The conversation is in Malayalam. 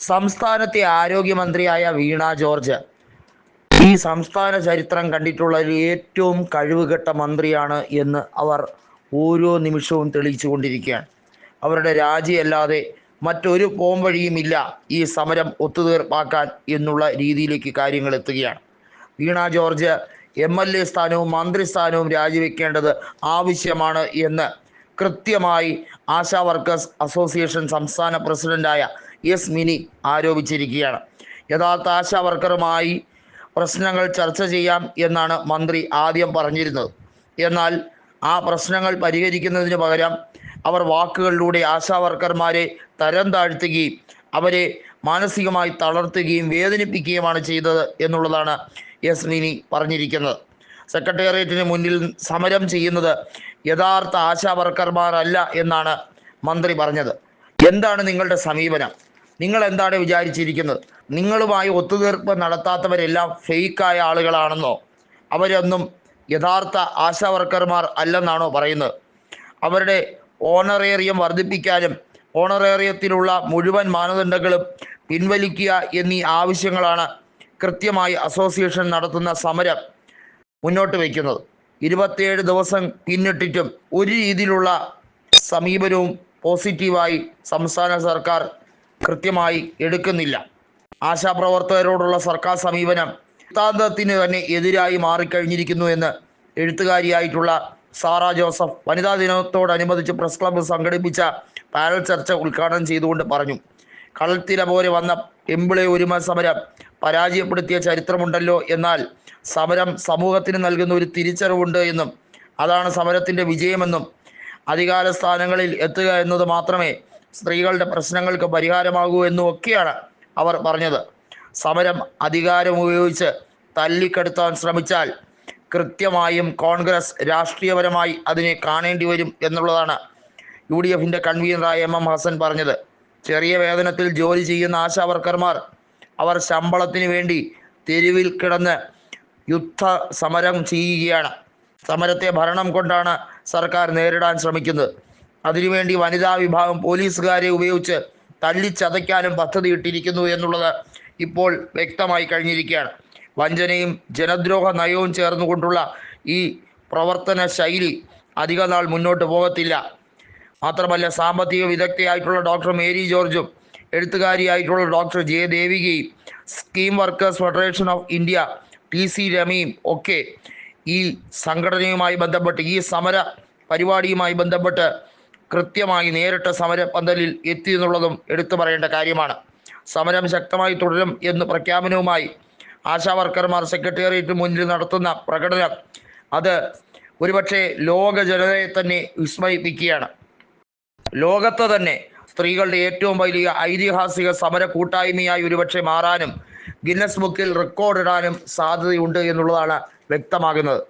സംസ്ഥാനത്തെ ആരോഗ്യമന്ത്രിയായ വീണ ജോർജ്. ഈ സംസ്ഥാന ചരിത്രം കണ്ടിട്ടുള്ള ഏറ്റവും കഴിവുകെട്ട മന്ത്രിയാണ് എന്ന് അവർ ഓരോ നിമിഷവും തെളിയിച്ചു കൊണ്ടിരിക്കുകയാണ് അവരുടെ രാജിയല്ലാതെ മറ്റൊരു പോംവഴിയുമില്ല ഈ സമരം ഒത്തുതീർപ്പാക്കാൻ എന്നുള്ള രീതിയിലേക്ക് കാര്യങ്ങൾ എത്തുകയാണ്. Veena George M L A സ്ഥാനവും മന്ത്രിസ്ഥാനവും രാജിവെക്കേണ്ടത് ആവശ്യമാണ് എന്ന് കൃത്യമായി ആശാ വർക്കേഴ്സ് അസോസിയേഷൻ സംസ്ഥാന പ്രസിഡന്റായ എസ് മിനി ആരോപിച്ചിരിക്കുകയാണ്. യഥാർത്ഥ ആശാ വർക്കറുമായി പ്രശ്നങ്ങൾ ചർച്ച ചെയ്യാം എന്നാണ് മന്ത്രി ആദ്യം പറഞ്ഞിരുന്നത്. എന്നാൽ ആ പ്രശ്നങ്ങൾ പരിഹരിക്കുന്നതിന് പകരം അവർ വാക്കുകളിലൂടെ ആശാ വർക്കർമാരെ തരം താഴ്ത്തുകയും അവരെ മാനസികമായി തളർത്തുകയും വേദനിപ്പിക്കുകയുമാണ് ചെയ്തത് എന്നുള്ളതാണ് എസ് മിനി പറഞ്ഞിരിക്കുന്നത്. സെക്രട്ടേറിയറ്റിന് മുന്നിൽ സമരം ചെയ്യുന്നത് യഥാർത്ഥ ആശാ വർക്കർമാരല്ല എന്നാണ് മന്ത്രി പറഞ്ഞത്. എന്താണ് നിങ്ങളുടെ സമീപനം? നിങ്ങൾ എന്താണ് വിചാരിച്ചിരിക്കുന്നത്? നിങ്ങളുമായി ഒത്തുതീർപ്പ് നടത്താത്തവരെല്ലാം ഫേക്കായ ആളുകളാണെന്നോ? അവരൊന്നും യഥാർത്ഥ ആശാ വർക്കർമാർ അല്ലെന്നാണോ പറയുന്നത്? അവരുടെ ഓണറേറിയം വർദ്ധിപ്പിക്കാനും ഓണറേറിയത്തിലുള്ള മുഴുവൻ മാനദണ്ഡങ്ങളും പിൻവലിക്കുക എന്നീ ആവശ്യങ്ങളാണ് കൃത്യമായി അസോസിയേഷൻ നടത്തുന്ന സമരം മുന്നോട്ട് വയ്ക്കുന്നത്. ഇരുപത്തിയേഴ് ദിവസം പിന്നിട്ടിട്ടും ഒരു രീതിയിലുള്ള സമീപനവും പോസിറ്റീവായി സംസ്ഥാന സർക്കാർ കൃത്യമായി എടുക്കുന്നില്ല. ആശാപ്രവർത്തകരോടുള്ള സർക്കാർ സമീപനം സിദ്ധാന്തത്തിന് തന്നെ എതിരായി മാറിക്കഴിഞ്ഞിരിക്കുന്നു എന്ന് എഴുത്തുകാരിയായിട്ടുള്ള സാറ ജോസഫ് വനിതാ ദിനത്തോടനുബന്ധിച്ച് പ്രസ് ക്ലബ്ബ് സംഘടിപ്പിച്ച പാനൽ ചർച്ച ഉദ്ഘാടനം ചെയ്തുകൊണ്ട് പറഞ്ഞു. കടൽത്തിര പോലെ വന്ന എമ്പിളെ ഒരുമ സമരം പരാജയപ്പെടുത്തിയ ചരിത്രമുണ്ടല്ലോ എന്നാൽ സമരം സമൂഹത്തിന് നൽകുന്ന ഒരു തിരിച്ചറിവുണ്ട് എന്നും അതാണ് സമരത്തിന്റെ വിജയമെന്നും അധികാര സ്ഥാനങ്ങളിൽ എത്തുക എന്നത് മാത്രമേ സ്ത്രീകളുടെ പ്രശ്നങ്ങൾക്ക് പരിഹാരമാകൂ എന്നും അവർ പറഞ്ഞത്. സമരം അധികാരം ഉപയോഗിച്ച് തല്ലിക്കെടുത്താൻ ശ്രമിച്ചാൽ കൃത്യമായും കോൺഗ്രസ് രാഷ്ട്രീയപരമായി അതിനെ കാണേണ്ടി വരും എന്നുള്ളതാണ് യു ഡി എഫിന്റെ കൺവീനറായ എം എം ഹസൻ പറഞ്ഞത്. ചെറിയ വേതനത്തിൽ ജോലി ചെയ്യുന്ന ആശാ വർക്കർമാർ അവർ ശമ്പളത്തിന് വേണ്ടി തെരുവിൽ കിടന്ന് യുദ്ധ സമരം ചെയ്യുകയാണ്. സമരത്തെ ഭരണം കൊണ്ടാണ് സർക്കാർ നേരിടാൻ ശ്രമിക്കുന്നത്. അതിനുവേണ്ടി വനിതാ വിഭാഗം പോലീസുകാരെ ഉപയോഗിച്ച് തല്ലിച്ചതയ്ക്കാനും പദ്ധതി ഇട്ടിരിക്കുന്നു എന്നുള്ളത് ഇപ്പോൾ വ്യക്തമായി കഴിഞ്ഞിരിക്കുകയാണ്. വഞ്ചനയും ജനദ്രോഹ നയവും ചേർന്നുകൊണ്ടുള്ള ഈ പ്രവർത്തന ശൈലി അധിക നാൾ മുന്നോട്ട് പോകത്തില്ല. മാത്രമല്ല സാമ്പത്തിക വിദഗ്ധയായിട്ടുള്ള ഡോക്ടർ മേരി ജോർജും എഴുത്തുകാരിയായിട്ടുള്ള doctor J ദേവികയും scheme workers federation of India T C രമയും ഒക്കെ ഈ സംഘടനയുമായി ബന്ധപ്പെട്ട് ഈ സമര പരിപാടിയുമായി ബന്ധപ്പെട്ട് കൃത്യമായി നേരിട്ട് സമര പന്തലിൽ എത്തി എന്നുള്ളതും എടുത്തു പറയേണ്ട കാര്യമാണ്. സമരം ശക്തമായി തുടരും എന്ന് പ്രഖ്യാപനവുമായി ആശാവർക്കർമാർ സെക്രട്ടേറിയറ്റ് മുന്നിൽ നടത്തുന്ന പ്രകടനം. അത് ഒരുപക്ഷെ ലോക ജനതയെ തന്നെ വിസ്മയിപ്പിക്കുകയാണ്. ലോകത്ത് തന്നെ സ്ത്രീകളുടെ ഏറ്റവും വലിയ ഐതിഹാസിക സമര കൂട്ടായ്മയായി ഒരുപക്ഷെ മാറാനും ഗിന്നസ് ബുക്കിൽ റെക്കോർഡ് ഇടാനും സാധ്യതയുണ്ട് എന്നുള്ളതാണ് വ്യക്തമാകുന്നത്.